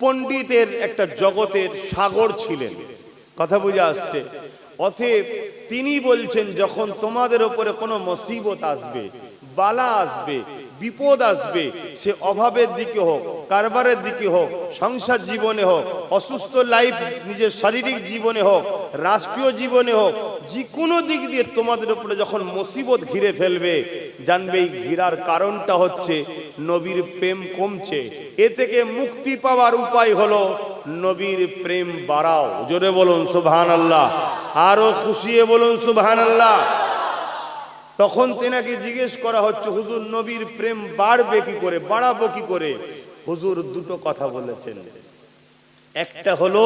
পণ্ডিতের একটা জগতের সাগর ছিলেন। কথা বুঝে আসছে। অতএব তিনি বলছেন, যখন তোমাদের ওপরে কোনো মসিবত আসবে, বালা আসবে, বিপদ আসবে, সে অভাবের দিকে হোক কারবারের দিকে হোক, সংসার জীবনে হোক, অসুস্থ লাইফ নিজের শারীরিক জীবনে হোক, রাষ্ট্রীয় জীবনে হোক যে কোনো দিক দিয়ে তোমাদের উপরে যখন মুসিবত ঘিরে ফেলবে, জানবে এই ঘিরার কারণটা হচ্ছে নবীর প্রেম কমছে। এ থেকে মুক্তি পাওয়ার উপায় হলো নবীর প্রেম বাড়াও। জোরে বলুন সুবহান আল্লাহ আরও খুশিয়ে বলুন সুবহান আল্লাহ তখন তেনাকে জিজ্ঞেস করা হচ্ছে, হুজুর, নবীর প্রেম বাড়বে কি করে? বাড়াবো কি করে? হুজুর দুটো কথা বলেছেন। একটা হলো,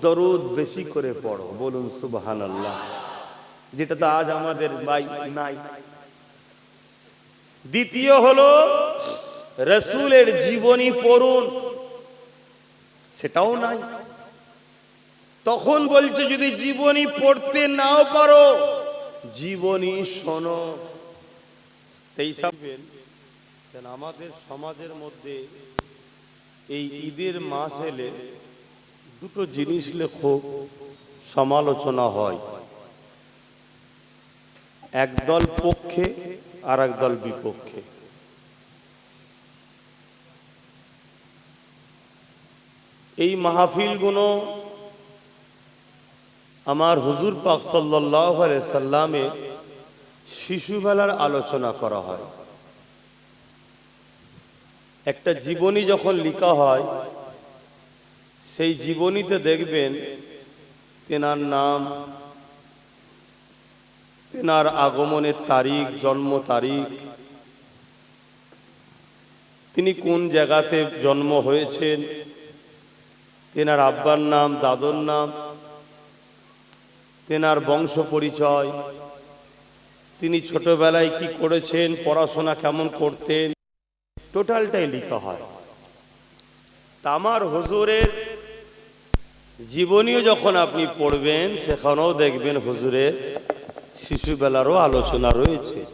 দরুদ বেশি করে পড়ো, বলুন সুবহান আল্লাহ যেটা তো আজ আমাদের ভাই নাই। দ্বিতীয় হলো, রসুলের জীবনী পড়ুন, সেটাও নাই। তখন বলছে, যদি জীবনী পড়তে নাও পারো, জীবনী শোনো। এই সাবেন আমাদের সমাজের মধ্যে এই ঈদের মাস এলে দুটো জিনিস লেখো সমালোচনা হয়। একদল পক্ষে আর একদল বিপক্ষে। এই মাহফিলগুলো আমার হুজুর পাক সাল্লাহ সাল্লামে শিশুবেলার আলোচনা করা হয়। একটা জীবনী যখন লেখা হয়, সেই জীবনীতে দেখবেন তেনার নাম, তেনার আগমনের তারিখ, জন্ম তারিখ, তিনি কোন জায়গাতে জন্ম হয়েছেন, তেনার আব্বার নাম, দাদর নাম, তেনার বংশ পরিচয়, তিনি ছোটবেলায় কি করেছেন, পড়াশোনা কেমন করতেন টোটালটাই লেখা হয়। তা আমার হুজুরের জীবনীও যখন আপনি পড়বেন, সেখানেও দেখবেন হুজুরের শিশুবেলারও আলোচনা রয়েছে।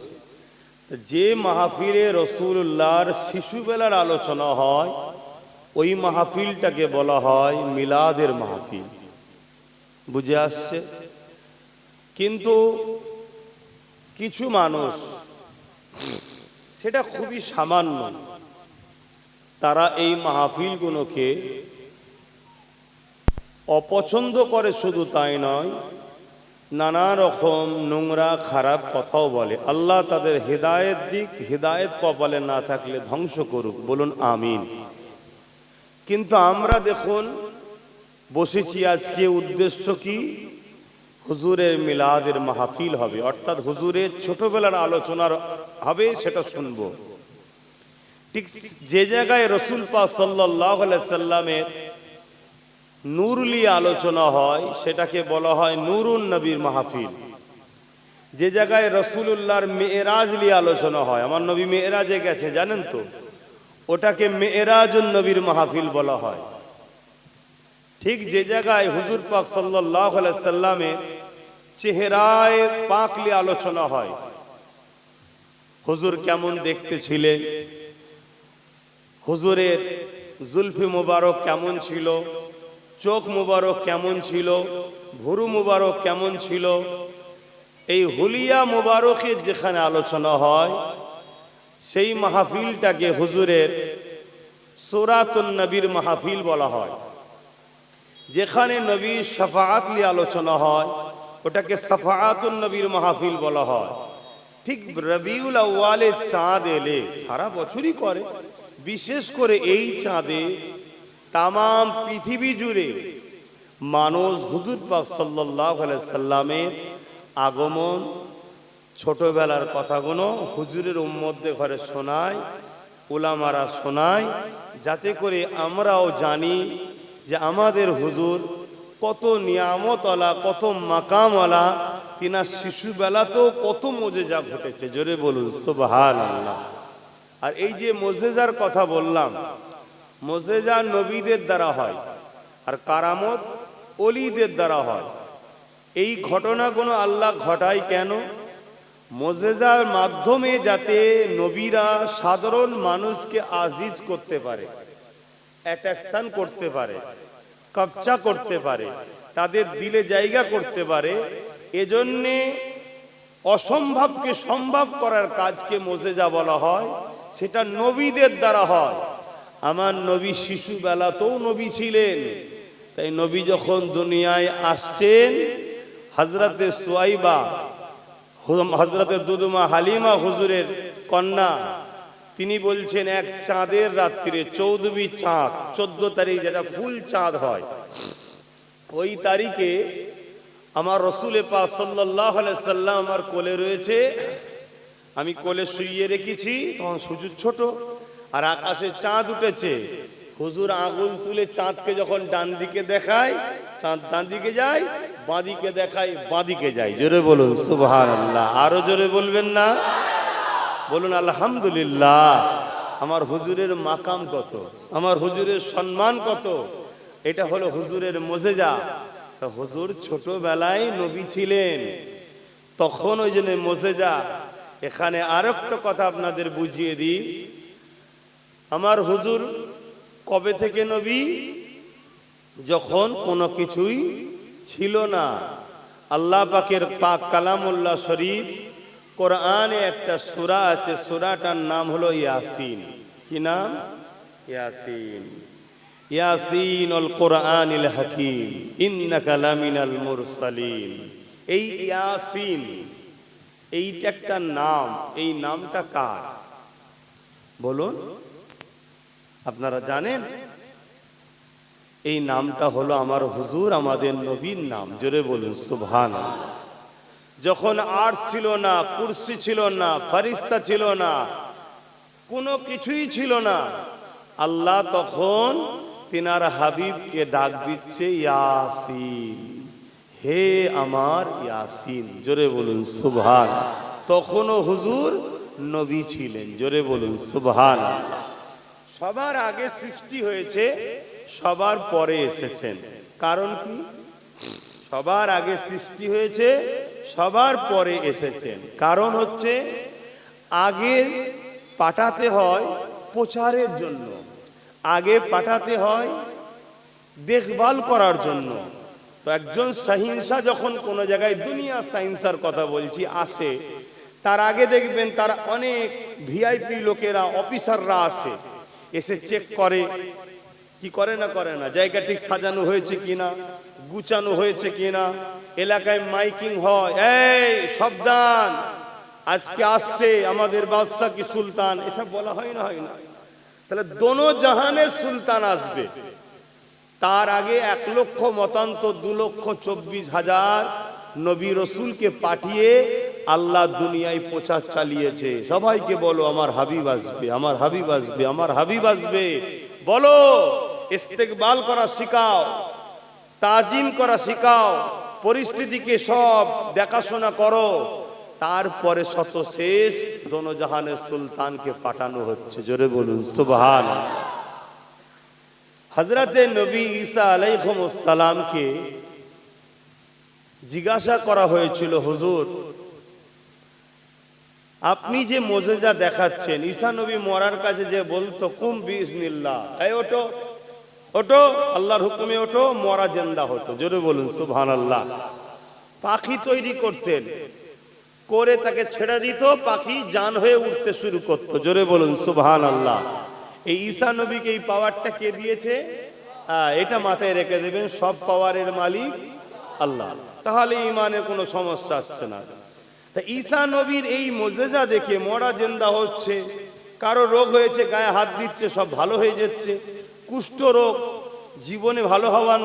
যে মাহফিলে রসুল্লাহর শিশুবেলার আলোচনা হয়, ওই মাহফিলটাকে বলা হয় মিলাদের মাহফিল। বুঝে আসছে? কিন্তু কিছু মানুষ, সেটা খুবই সামান্য তারা এই মাহফিলগুলোকে অপছন্দ করে শুধু তাই নয়, নানা রকম নোংরা, খারাপ কথাও বলে। আল্লাহ তাদের হৃদায়ত দিক, হৃদায়ত কপালে না থাকলে ধ্বংস করুক। বলুন আমিন। কিন্তু আমরা দেখুন, বসেছি আজকে, উদ্দেশ্য কি? হুজুরের মিলাদের মাহফিল হবে। অর্থাৎ হুজুরের ছোটবেলার আলোচনার হবে, সেটা শুনব। ঠিক যে জায়গায় রসুল পা সাল্লাহ সাল্লামের নুরলি আলোচনা হয়, সেটাকে বলা হয় নুরুন নবীর মাহফিল। যে জায়গায় রসুল্লাহর মেয়েরাজলি আলোচনা হয়, আমার নবী মেয়েরাজে গেছে, জানেন তো? ওটাকে মেয়েরাজুন নবীর মাহফিল বলা হয়। ঠিক যে জায়গায় হুজুর পাক সাল্লাহ সাল্লামের চেহারায় পাকলি আলোচনা হয়। হুজুর কেমন দেখতে ছিলেন? হুজুরের জুলফি মুবারক কেমন ছিল? চোখ মুবারক কেমন ছিল? ভুরু মুবারক কেমন ছিল? এই হুলিয়া মুবারকের যেখানে আলোচনা হয়, সেই মাহফিলটাকে হুজুরের সোরাতুন নবীর মাহফিল বলা হয়। যেখানে নবীর সাফায়াতলি আলোচনা হয়, ওটাকে সাফায়াতুন নবীর মাহফিল বলা হয়। ঠিক রবিউল আউ্বালে চাঁদ এলে, সারা বছরই করে। বিশেষ করে এই চাঁদে তাম পৃথিবী জুড়ে মানুষ হুজুর পাক সাল্লাহ সাল্লামের আগমন, ছোটবেলার কথাগুলো হুজুরের উম্মদ্দে ঘরে শোনায় ওলামারা শোনায়, যাতে করে আমরাও জানি যে আমাদের হুজুর কত নিয়ামতলা কত মাকামওয়ালা, তিনার শিশুবেলাতেও কত মজে যা ঘটেছে। জোরে বলুন সুবহান আল্লাহ আর এই যে মজেজার কথা বললাম, মজেজা নবীদের দ্বারা হয় আর কারামত অলিদের দ্বারা হয়। এই ঘটনাগুলো আল্লাহ ঘটায় কেন? মজেজার মাধ্যমে যাতে নবীরা সাধারণ মানুষকে আজিজ করতে পারে, অ্যাট্রাকশন করতে পারে কবচা করতে পারে, তাদের দিলে জায়গা করতে পারে, এজন্যে অসম্ভবকে সম্ভব করার কাজকে মোজেজা বলা হয়। সেটা নবীদের দ্বারা হয়। আমার নবী শিশুবেলাতেও নবী ছিলেন। তাই নবী যখন দুনিয়ায় আসছেন হজরতে সোয়াইবা হজরতের দুদুমা হালিমা হুজুরের কন্যা, তিনি বলছেন, এক চাঁদের রাত্রিরে চৌদবী চাঁদ, চোদ্দ তারিখ যেটা ফুল চাঁদ হয়, ওই তারিখে আমার রসুলে পা সাল্লাহ সাল্লাম আমার কোলে রয়েছে আমি কোলে শুইয়ে রেখেছি, তখন সুযোগ ছোট আর আকাশে চাঁদ উঠেছে। হুজুর আগুন তুলে চাঁদকে যখন ডান দিকে দেখায়, চাঁদ ডান দিকে যায় বাঁদিকে দেখায় বাঁদিকে যায়। জোরে বলুন সুবহান আল্লাহ আরও জোরে বলবেন না? বলুন, আলহামদুলিল্লাহ। আমার হুজুরের মাকাম কত? আমার হুজুরের সম্মান কত? এটা হলো হুজুরের মজেজা। হুজুর ছোটবেলায় নবী ছিলেন। তখন ওই জন্য মজেজা। এখানে আর একটা কথা আপনাদের বুঝিয়ে দিই। আমার হুজুর কবে থেকে নবী? যখন কোনো কিছুই ছিল না। আল্লাহ পাকের পাক কালামুল্লাহ শরীফ কোরআনে একটা সূরা আছে, সূরাটার নাম হলো ইয়াসিন। কি নাম? ইয়াসিন। ইয়াসিন অল কোরআনিল হাকিম। ইন্নাকা লামিনাল মুরসালিন। এই ইয়াসিন এইটা একটা নাম, এই নামটা কার? বলুন। আপনারা জানেন? এই নামটা হলো আমার হুজুর, আমাদের নবীর নাম। জোরে বলুন সুবহান যখন আর ছিল না, কুরসি ছিল না, ফারিস্তা ছিল না, কোনো কিছুই ছিল না, আল্লাহ তখন তিনার হাবিবকে ডাক দিচ্ছে, ইয়াসিন। হে আমার ইয়াসিন, জোরে বলুন সুবহান। তখনও হুজুর নবী ছিলেন, জোরে বলুন সুবহান। সবার আগে সৃষ্টি হয়েছে, সবার পরে এসেছেন। কারণ কি? সবার আগে সৃষ্টি হয়েছে, সবার পরে এসেছেন। কারণ হচ্ছে, আগে পাঠাতে হয় প্রচারের জন্য, আগে পাঠাতে হয় দেখভাল করার জন্য। তো একজন সহিংসা যখন কোনো জায়গায় দুনিয়া সাহিংসার কথা বলছি, আসে, তার আগে দেখবেন তার অনেক ভিআইপি লোকেরা, অফিসাররা আসে, এসে চেক করে, কি করে না করে না, জায়গা ঠিক সাজানো হয়েছে কিনা, গুছানো হয়েছে কিনা, এলাকায় মাইকিং হয়, এই সাবধান, আজকে আসছে আমাদের বাদশাহ কি সুলতান, এসব বলা হয় না হয় না। তাহলে দোনো জাহানের সুলতান আসবে। তার আগে এক লক্ষ মতান্তর, দু লক্ষ চব্বিশ হাজার নবী রসুলকে পাঠিয়ে আল্লাহ দুনিয়ায় প্রচার চালিয়েছে। সবাইকে বলো, আমার হাবিব আসবে, আমার হাবিব আসবে, আমার হাবিব আসবে। বলো, ইস্তেকবাল করা শিখাও, তাজিম করা শিখাও, পরিস্থিতিকে সব দেখাশোনা করো। তারপরে শত শেষ দোনোজাহানের সুলতানকে পাঠানো হচ্ছে। জোরে বলুন সুবহান হজরতে নবী ঈসা আলাইহিসসালামকে জিজ্ঞাসা করা হয়েছিল, হুজুর, আপনি যে মোজেজা দেখাচ্ছেন, ঈসা নবী মরার কাছে যে বলতো, কুম বিসমিল্লাহ এই ওটো ওটো আল্লাহর হুকুমে ওটো মরা জেন্দা হতো। জোরে বলুন, সুবহানাল্লাহ। পাখি তৈরি করতেন, করে তাকে ছেড়ে দিত, পাখি জান হয়ে উঠতে শুরু করতো। জোরে বলুন, সুবহানাল্লাহ। এই ঈসা নবীকে এই পাওয়ারটা কে দিয়েছে? হ্যাঁ, এটা মাথায় রেখে দেবেন সব পাওয়ারের মালিক আল্লাহ। তাহলে ইমানে কোনো সমস্যা আসছে না। তা ঈসা নবীর এই মজেজা দেখে মরা জেন্দা হচ্ছে। কারও রোগ হয়েছে গায়ে হাত দিচ্ছে সব ভালো হয়ে যাচ্ছে। কুষ্ঠ রোগ জীবনে ভালো হওয়ার